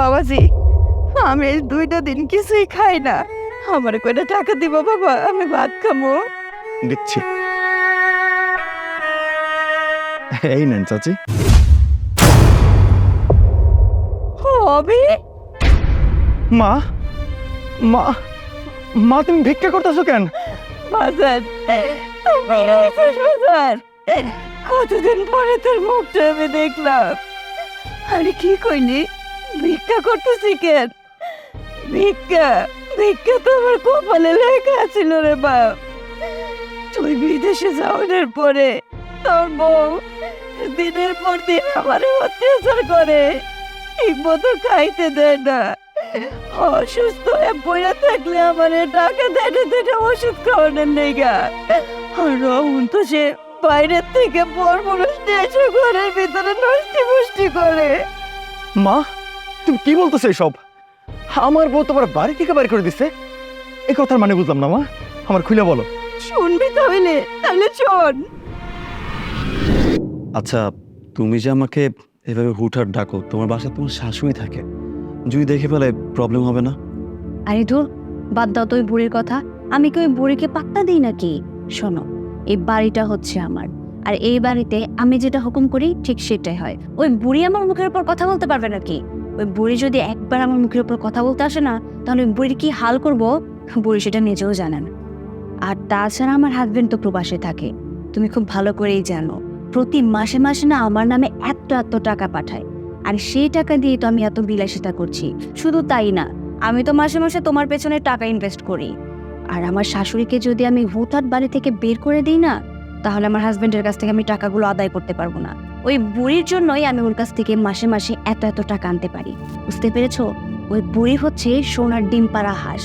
বাবাজি আমি এই দুইটা দিন কিছুই খাই না। আমার কয়টা টাকা দিব বাবা? আমি ভাত খাব দিচ্ছি। এই নেন চাচি। হবে মা মা মা তুমি ভিক্ষা করতেছো কেন? বাজার বাজার। কতদিন পরে তোর মুখটা আমি দেখলাম। আরে কি কইলি? ভিক্ষা করতেছি কেন? ভিক্ষা ভিক্ষা তো আমার কপালে লেখা ছিল রে বাপ। তুই বিদেশে যাওয়ার পরে তোর বউ দিনের পর দিন আমার অত্যাচার করে। ঠিক মতো খাইতে দেয় না। অসুস্থ হয়ে বইয়া থাকলে আমার টাকা দেয় না ওষুধ খাওয়ানোর লেগা। আর রহন তো সে বাইরের থেকে বড় নিয়ে এসে ঘরের ভিতরে নষ্টি মুষ্টি করে। মা তুমি কি বলতেছো সব আমার বউ তোমার বাড়ি থেকে বাড়ি করে দিছে? এই কথার মানে বুঝলাম না মা। আমার খুলে বলো। শুনবি তাহলে তাহলে শোন। আচ্ছা তুমি যে আমাকে এভাবে হুটহাট ডাকো তোমার বাসায় তোমার শাশুড়ি থাকে যদি দেখে ফেলে প্রবলেম হবে না? আরে ধুর বাদ দাও তো ওই বুড়ির কথা। আমি কি ওই বুড়িকে পাত্তা দিই নাকি? শোনো এই বাড়িটা হচ্ছে আমার। আর এই বাড়িতে আমি যেটা হুকুম করি ঠিক সেটাই হয়। ওই বুড়ি আমার মুখের উপর কথা বলতে পারবে নাকি? ওই বুড়ি যদি একবার আমার মুখের উপর কথা বলতে আসে না, তাহলে বুড়ির কি হাল করব? বুড়ি সেটা নিজেও জানে না। আর তাছাড়া আমার হাজবেন্ড তো প্রবাসে থাকে। তুমি খুব ভালো করেই জানো, প্রতি মাসে মাসে না আমার নামে এত এত টাকা পাঠায়। আর সেই টাকা দিয়ে তো আমি এত বিলাসিতা করছি। শুধু তাই না, আমি তো মাসে মাসে তোমার পেছনে টাকা ইনভেস্ট করি। আর আমার শাশুড়িকে যদি আমি হুটহাট বাড়ি থেকে বের করে দিই না, তাহলে আমার হাজবেন্ডের কাছ থেকে আমি টাকাগুলো আদায় করতে পারব না। ওই বুড়ির জন্যই আমি ওর কাছ থেকে মাসে মাসে এত এত টাকা আনতে পারি। বুঝতে পেরেছ? ওই বুড়ি হচ্ছে সোনার ডিম পাড়া হাঁস।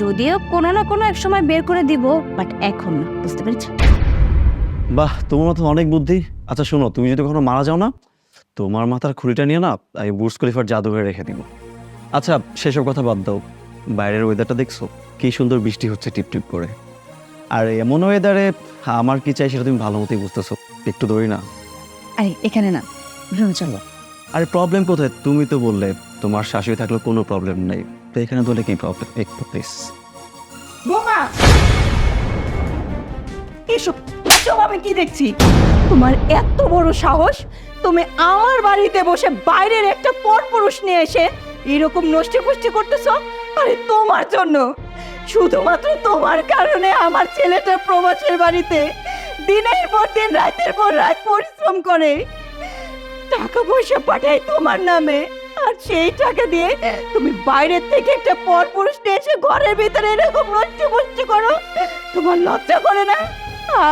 যদিও কোনো না কোনো এক সময় বের করে দিব, বাট এখন না, বুঝতে পেরেছ? বাহ, তোমার মাথায় অনেক বুদ্ধি। আচ্ছা শোনো, তুমি যদি কখনো মারা যাও না, তোমার মাথার খুঁড়িটা নিয়ে না আমি বুর্স খলিফার জাদুঘরে রেখে দিব। আচ্ছা সেসব কথা বাদ দাও। বাইরের ওয়েদারটা দেখছ? কি সুন্দর বৃষ্টি হচ্ছে টিপ টিপ করে। আর এমন ওয়েদারে আমার কি চাই সেটা তুমি ভালো মতোই বুঝতেছো। একটু ধরি না। আরে এখানে না রুমে চলো। আরে প্রবলেম কোথায়? তুমি তো বললে তোমার শাশুড়ি থাকলে কোনো প্রবলেম নেই। তো এখানে বলে কি প্রবলেম একটু প্লিজ বোমা! এসব এসব আমি কি দেখছি? তোমার এত বড় সাহস তুমি আমার বাড়িতে বসে বাইরের একটা পরপুরুষ নিয়ে এসে এরকম নষ্টি ফুষ্টি করতেছ? আরে তোমার জন্য। শুধুমাত্র তোমার কারণে আমার ছেলেটা প্রবাসের বাড়িতে দিনের পর দিন, রাতের পর রাত পরিশ্রম করে। টাকা পয়সা পাঠাই তোমার নামে, আর সেই টাকা দিয়ে তুমি বাইরের থেকে একটা পরপুরুষ নিয়ে এসে ঘরের ভিতরে এরকম নষ্টি মুষ্টি করো। তোমার লজ্জা করে না?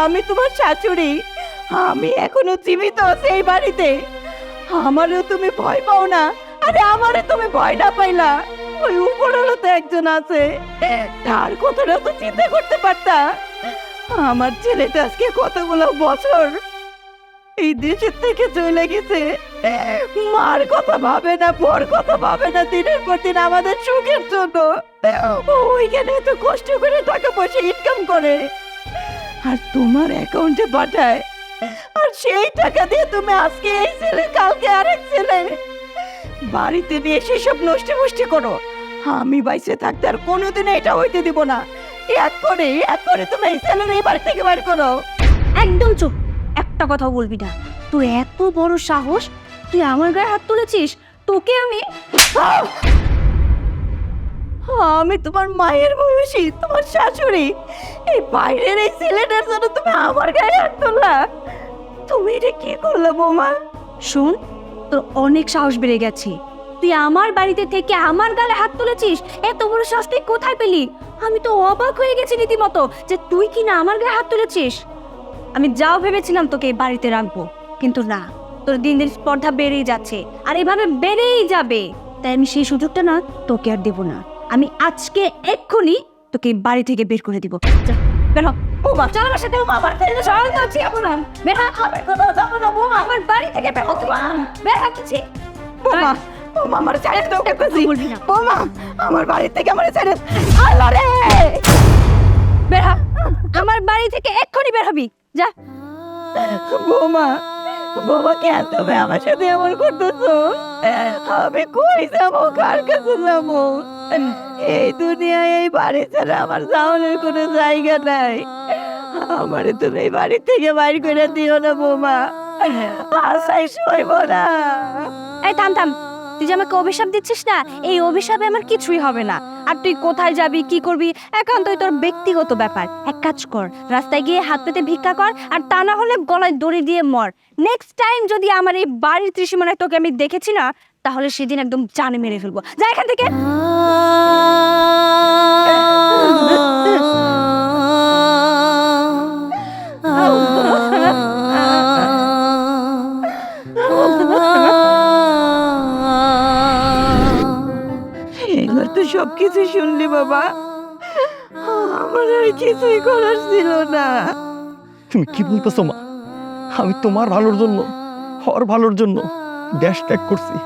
আমি তোমার শাশুড়ি। আমি এখনও জীবিত এই বাড়িতে। আমারও তুমি ভয় পাও না। আরে আমারে তুমি ভয় না পাইলা। ওই উপরেরও তো একজন আছে। তার কথাটা তো চিন্তা করতে পারতা। আমার ছেলেটা আজকে কতগুলো বছর? এই দেশের থেকে চলে গেছে। মার কথা ভাবে না পর কথা ভাবে না, দিনের পর দিন আমাদের সুখের জন্য। ওইখানে তো কষ্ট করে টাকা পয়সা ইনকাম করে। আর তোমার অ্যাকাউন্টে পাঠায়। আর সেই টাকা দিয়ে তুমি আজকে এই ছেলে, কালকে আরেক ছেলে। বাড়িতে নিয়ে সেসব নষ্টি মুষ্টি করো। আমি বাইসে থাকতে আর কোনোদিন এটা হইতে দিব না। এক করে এক করে তুমি এই ছেলের এই বাড়ি থেকে বার করো। একদম চুপ। একটা কথা বলবি না। তুই এত বড় সাহস তুই আমার গায়ে হাত তুলেছিস? তোকে আমি আহ! আমি তোমার মায়ের বয়সী তোমার শাশুড়ি। এই বাইরের এই ছেলেটার জন্য তুমি আমার গায়ে হাত তোলা তুমি এটা কি করলে বৌমা? শোন তোর অনেক সাহস বেড়ে গেছে। তুই আমার বাড়িতে থেকে আমার গালে হাত তুলেছিস এত বড় তুই কোথায় পেলি আমি তো অবাক হয়ে গেছি রীতিমতো যে তুই কি না আমার গায়ে হাত তুলেছিস আমি যাও ভেবেছিলাম তোকে এই বাড়িতে রাখব কিন্তু না তোর দিন দিন স্পর্ধা বেড়েই যাচ্ছে আর এভাবে বেড়েই যাবে তাই আমি সেই সুযোগটা না তোকে আর দেব না আমি আজকে এক্ষুনি তোকে বাড়ি থেকে বের করে দিব আমার বাড়ি থেকে বৌমা আমার তো কথা বলবি না। বৌমা আমার বাড়ি থেকে আমার ছেলে আল্লাহ রে! বের হ। আমার বাড়ি থেকে এক্ষুনি বের হবি। যা। বৌমা বাবা কেন তুমি আমার সাথে এমন করতেছো? আমি কই যাব? কার কাছে যাব? এই দুনিয়ায় এই বাড়ি ছাড়া আমার যাওয়ার কোনো জায়গা নাই। আমারে তুমি এই বাড়ি থেকে বাইর করে দিও না বৌমা। আশাই সইব না। এই থাম থাম। তুই যে আমাকে অভিশাপ দিচ্ছিস না, এই অভিশাপে আমার কিছুই হবে না। আর তুই কোথায় যাবি, কি করবি, একান্তই তোর ব্যক্তিগত ব্যাপার। এক কাজ কর, রাস্তায় গিয়ে হাত পেতে ভিক্ষা কর, আর তা না হলে গলায় দড়ি দিয়ে মর। নেক্সট টাইম যদি আমার এই বাড়ির ত্রিসীমানায় তোকে আমি দেখেছি না, তাহলে সেদিন একদম জানে মেরে ফেলব। যা এখান থেকে। সব কিছু শুনলি বাবা। আমার আর কিছুই করার ছিল না। তুমি কি বলতেছো মা? আমি তোমার ভালোর জন্য হর ভালোর জন্য দেশ ত্যাগ করছি।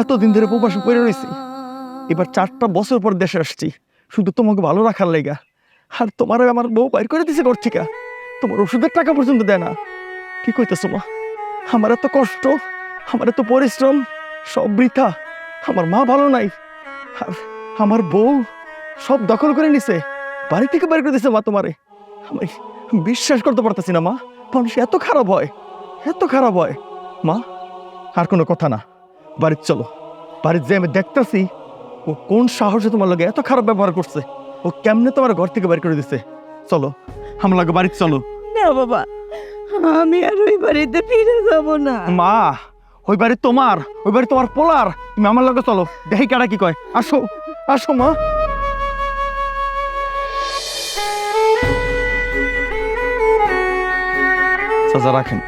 এতদিন ধরে প্রবাসে পড়ে রয়েছি। এবার চারটা বছর পর দেশে আসছি। শুধু তোমাকে ভালো রাখার লেগা। আর তোমার আমার বউ বাইর করে দিছে ঘর থেকে তোমার ওষুধের টাকা পর্যন্ত দেয় না। কি কইতেছো মা? আমার এত কষ্ট, আমার এত পরিশ্রম, সব বৃথা। আমার মা ভালো নাই। আর আমার বউ সব দখল করে নিছে। বাড়ি থেকে বের করে দিছে মা তোমারে। আমি বিশ্বাস করতে পারতেছি না মা। মানুষ এত খারাপ হয় এত খারাপ হয়। মা আর কোনো কথা না। বাড়ির চলো। বাড়িতে যে আমি দেখতেছি ও কোন সাহসে তোমার লগে এত খারাপ ব্যবহার করছে। ও কেমনে তোমার ঘর থেকে বের করে দিছে। চলো আমার লগে বাড়িতে চলো। না বাবা আমি আর ওই বাড়িতে ফিরে যাব না। মা ওই বাড়ি তোমার ওই বাড়ি তোমার পোলার। তুমি আমার লগে চলো দেখি কারা কি কয়। আসো। আসো মা। চাচা রাখেন।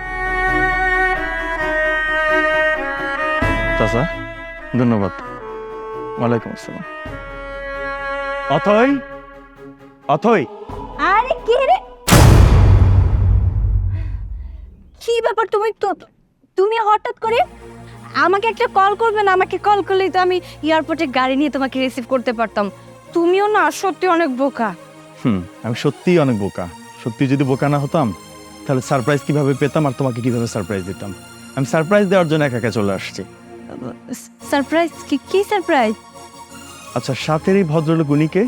চাচা ধন্যবাদ। ওয়ালাইকুম আসসালাম। অথই অথই। আরে কে রে? কি ব্যাপার তুমি? তো তুমি হঠাৎ করে আমাকে একটা কল করবে না আমাকে কল করলেই তো আমি এয়ারপোর্টে গাড়ি নিয়ে তোমাকে রিসিভ করতে পারতাম। তুমিও না সত্যি অনেক বোকা। হুম আমি সত্যিই অনেক বোকা। সত্যি যদি বোকা না হতাম তাহলে সারপ্রাইজ কীভাবে পেতাম আর তোমাকে কীভাবে সারপ্রাইজ দিতাম? আমি সারপ্রাইজ দেওয়ার জন্য একা একা চলে আসছি। সারপ্রাইজ কি কি সারপ্রাইজ আচ্ছা সাথের এই ভদ্রলোক উনিকে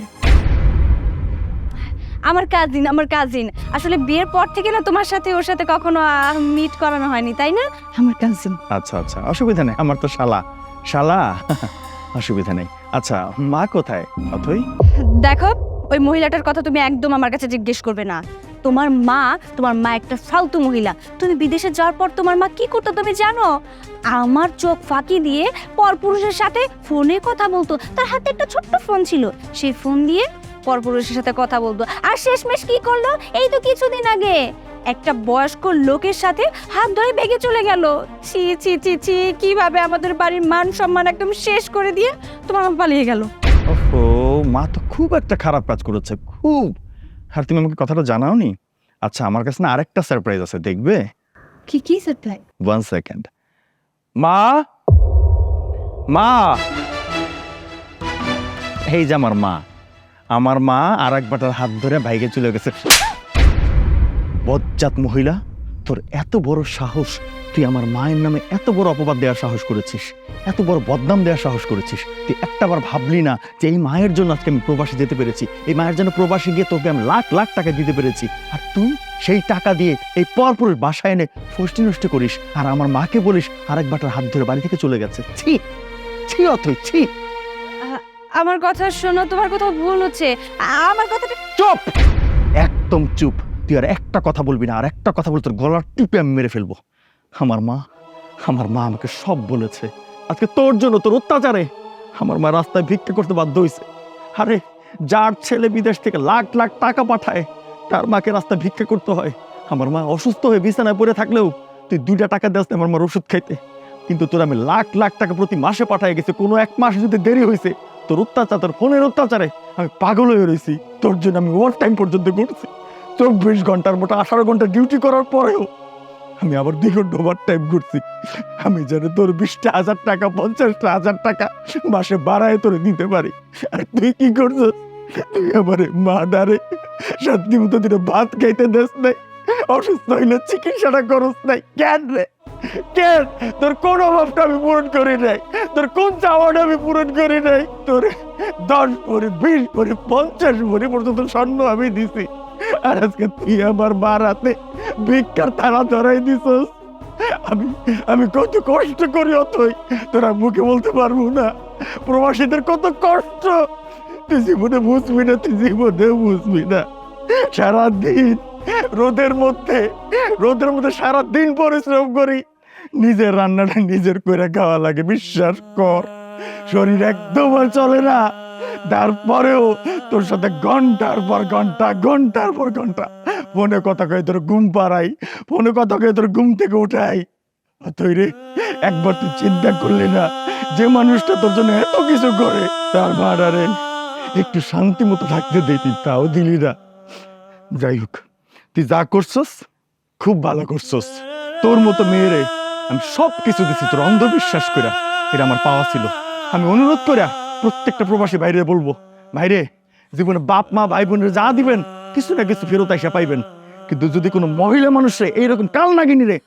আমার কাজিন আমার কাজিন আসলে বিয়ের পর থেকে না তোমার সাথে ওর সাথে কখনো মিট করানো হয়নি তাই না? আমার কাজিন আচ্ছা আচ্ছা অসুবিধা নেই আমার তো শালা। শালা? অসুবিধা নেই। আচ্ছা মা কোথায়? অথই? দেখো ওই মহিলাটার কথা তুমি একদম আমার কাছে জিজ্ঞেস করবে না। তোমার মা তোমার মা একটা ফালতু মহিলা। তুমি বিদেশে যাওয়ার পর তোমার মা কি করতো তুমি জানো? আমার চোখ ফাঁকি দিয়ে পরপুরুষের সাথে ফোনে কথা বলতো। তার হাতে একটা ছোট্ট ফোন ছিল। সেই ফোন দিয়ে পরপুরুষের সাথে কথা বলতো। আর শেষমেশ কি করল? এই তো কিছুদিন আগে। একটা বয়স্ক লোকের সাথে হাত ধরে বেগে চলে গেল। ছি ছি ছি ছি কীভাবে আমাদের বাড়ির মান সম্মান একদম শেষ করে দিয়ে তোমার মা পালিয়ে গেল? ওহো মা তো খুব একটা খারাপ কাজ করেছে খুব। আর তুমি আমাকে কথাটা জানাওনি? আচ্ছা আমার কাছে না আরেকটা সারপ্রাইজ আছে দেখবে? কি কি সারপ্রাইজ ওয়ান সেকেন্ড মা? মা? এই যে আমার মা। আমার মা আর এক বাটার হাত ধরে বাইকে চলে গেছে। বজ্জাত মহিলা, তোর এত বড় সাহস, তুই আমার মায়ের নামে এত বড় অপবাদ দেওয়ার সাহস করেছিস, এত বড় বদনাম দেওয়ার সাহস করেছিস। তুই একটাবার ভাবলি না যে এই মায়ের জন্য আজকে আমি প্রবাসী যেতে পেরেছি, এই মায়ের জন্য প্রবাসী গিয়ে তোকে আমি লাখ লাখ টাকা দিতে পেরেছি। আর তুই সেই টাকা দিয়ে এই পরপুরের বাসায় এনে ফষ্টি নষ্ট করিস, আর আমার মাকে বলিস আরেক বাটার হাত ধরে বাড়ি থেকে চলে গেছে। ছি ছি অথই, ছি। আমার কথা শোনো, তোমার কোথাও ভুল হচ্ছে। আমার কথাটা চুপ! একদম চুপ। তুই আর একটা কথা বলবি না, আর একটা কথা বলে তোর টিপে আমি মেরে ফেলব। আমার মা আমার মা আমাকে সব বলেছে। আজকে তোর জন্য তোর অত্যাচারে আমার মা রাস্তায় ভিক্ষা করতে বাধ্য হয়েছে আরে, যার ছেলে বিদেশ থেকে লাখ লাখ টাকা পাঠায়, তার মাকে রাস্তায় ভিক্ষা করতে হয়। আমার মা অসুস্থ হয়ে বিছানায় পড়ে থাকলেও তুই দুইটা টাকা দেস আমার মার ওষুধ খাইতে। কিন্তু তোর আমি লাখ লাখ টাকা প্রতি মাসে পাঠায় গেছে, কোনো এক মাস যদি দেরি হয়েছে তোর অত্যাচার, তোর ফোনের অত্যাচারে আমি পাগল হয়ে রয়েছি তোর জন্য আমি ওভার টাইম পর্যন্ত করছি। চব্বিশ ঘণ্টার মতো আঠারো ঘণ্টা ডিউটি করার পরেও আমি আবার ঘণ্টা ওভার টাইম করছি। আমি যেন তোর বিশটা হাজার টাকা, পঞ্চাশটা হাজার টাকা মাসে বাড়ায় তোরে দিতে পারি। আর তুই কি করছিস? তুই আমারে মা ডারে শান্তি মতো দিনে ভাত খাইতে দেস নাই, অসুস্থ হইলে চিকিৎসাটা করস নাই। কেন রে? কেন? তোর কোন অভাবটা আমি পূরণ করি নাই। তোর কোন চাওয়াটা আমি পূরণ করি নাই। তোর দশ ভরি, বিশ ভরি, পঞ্চাশ ভরি পর্যন্ত স্বর্ণ আমি দিছি। আর আজকে তুই আমার মার হাতে ভিক্ষার তারা ধরাই দিছস। আমি আমি কত কষ্ট করি অতই। তোরা মুখে বলতে পারব না। প্রবাসীদের কত কষ্ট। তুই জীবনে বুঝবি না, তুই জীবনে বুঝবি না। সারাদিন রোদের মধ্যে রোদের মধ্যে সারাদিন পরিশ্রম করি। নিজের রান্নাটা নিজের করে খাওয়া লাগে, বিশ্বাস কর। শরীর একদম আর চলে না। তারপরেও তোর সাথে ঘণ্টার পর ঘণ্টা, ঘণ্টার পর ঘণ্টা ফোনে কথা কয়ে তোর ঘুম পাড়াই, ফোনে কথা কয়ে তোর ঘুম থেকে উঠাই। অতই রে, একবার তুই চিন্তা করলি না যে মানুষটা তোর জন্য এত কিছু করে, তার মারারে একটু শান্তি মতো থাকতে দিতি, তাও দিলি না। যাই হোক, তুই যা করছস, খুব ভালো করছস। তোর মতো মেয়েরে আমি সব কিছু দিছি, তোর অন্ধবিশ্বাস করে এটা আমার পাওয়া ছিল। আমি অনুরোধ করে প্রত্যেকটা প্রবাসী বাইরে বলব, ভাইরে, জীবনে বাপ, মা ভাই বোনের যা দিবেন, কিছু না কিছু ফেরত এসে পাইবেন। কিন্তু যদি কোনো মহিলা মানুষে এইরকম কাল নাগিনী রে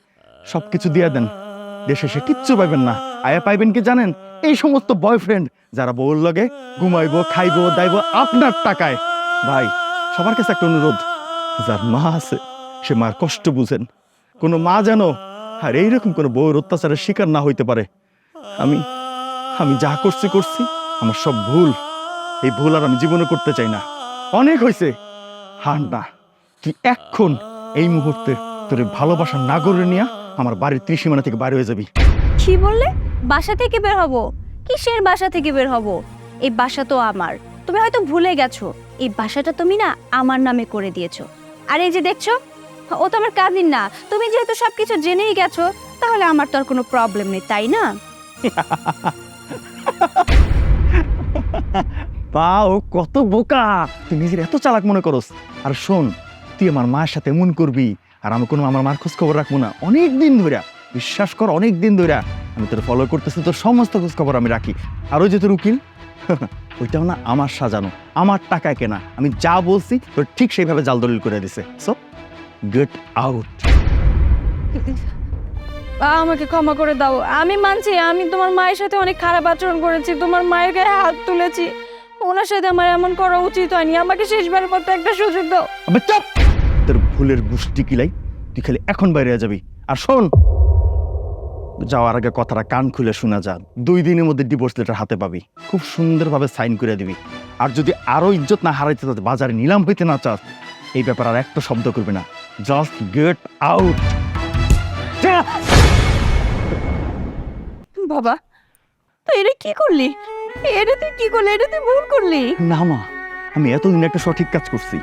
সব কিছু দিয়ে দেন। দেশে সে কিচ্ছু পাইবেন না। আয়া পাইবেন কি জানেন? এই সমস্ত বয়ফ্রেন্ড যারা বউর লগে ঘুমাইবো, খাইবো, দাইবো আপনার টাকায়। ভাই, সবার কাছে একটা অনুরোধ। যার মা আছে, সে মার কষ্ট বুঝেন। কোনো মা যেন আর এইরকম কোনো বউয়ের অত্যাচারের শিকার না হইতে পারে। আমি আমি যা করছি করছি, আমার সব ভুল। এই ভুল আর আমি জীবনে করতে চাই না। অনেক হয়েছে হার না, তুই এখন এই মুহূর্তে তোর ভালোবাসার নাগরে নিয়ে আমার বাড়ির ত্রিসীমানা থেকে বাইরে হয়ে যাবি। কি বললে? বাসা থেকে বের হব? কিসের বাসা থেকে বের হব? এই বাসা তো আমার। তুমি হয়তো ভুলে গেছো। এই বাসাটা তুমি না আমার নামে করে দিয়েছ। আর এই যে দেখছ ও তো আমার কাজিন না। তুমি যেহেতু সবকিছু জেনেই গেছো, তাহলে আমার তো আর কোনো প্রবলেম নেই, তাই না? বা, ও কত বোকা! তুই নিজের এত চালাক মনে করস। আর শোন, তুই আমার মায়ের সাথে এমন করবি, আর আমি কোনো আমার মার খোঁজ খবর রাখব না। অনেক দিন ধরে বিশ্বাস কর, অনেক দিন ধরে আমি তোর ফলো করতেছি, তোর সমস্ত খোঁজ খবর আমি রাখি। আর ওই যে তোর উকিল, ওইটাও না আমার সাজানো, আমার টাকায় কেনা। আমি যা বলছি, তোর ঠিক সেইভাবে জাল দলিল করে দিছে। সো গেট আউট আমাকে ক্ষমা করে দাও। আমি মানছি আমি তোমার মায়ের সাথে অনেক খারাপ আচরণ করেছি তোমার মায়ের গায়ে হাত তুলেছি। ওনার সাথে আমার এমন করা উচিত হয়নি। আমাকে শেষবারের মতো একটা সুযোগ দাও। আবে চাপ! তোর ভুলের গুষ্টি কিলাই তুই খালি এখন বাইরে যাবি। আর শোন যাওয়ার আগে কথাটা কান খুলে শোনা যা দুই দিনের মধ্যে ডিভোর্স লেটার হাতে পাবি। খুব সুন্দরভাবে সাইন করে দিবি। আর যদি আরও ইজ্জত না হারাইতে বাজারে নিলাম হইতে না চাস এই ব্যাপারে আর একটা শব্দ করবি না। জাস্ট গেট আউট বাবা তুই এটা কি করলি? এটা তুই কি করলি? এটা তুই ভুল করলি। না মা আমি এতদিন একটা সঠিক কাজ করছি।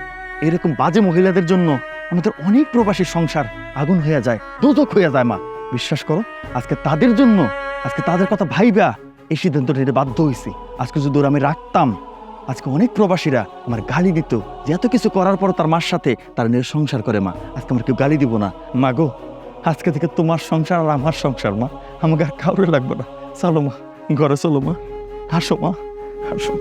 এরকম বাজে মহিলাদের জন্য আমাদের অনেক প্রবাসী সংসার আগুন হয়ে যায় দোজক হয়ে যায় মা। বিশ্বাস করো আজকে তাদের জন্য আজকে তাদের কথা ভাইবা এই সিদ্ধান্ত নিতে বাধ্য হয়েছি আজকে যদি ওরা আমি রাখতাম আজকে অনেক প্রবাসীরা আমার গালি দিত যে এত কিছু করার পর তার মার সাথে তার নিজের সংসার করে মা। আজকে আমার কেউ গালি দিব না। মা গো, আজকে থেকে তোমার সংসার আর আমার সংসার, মা। আমাকে আর কাউরে লাগবে না। চলো মা, ঘরে চলো মা। হাসো মা হাসো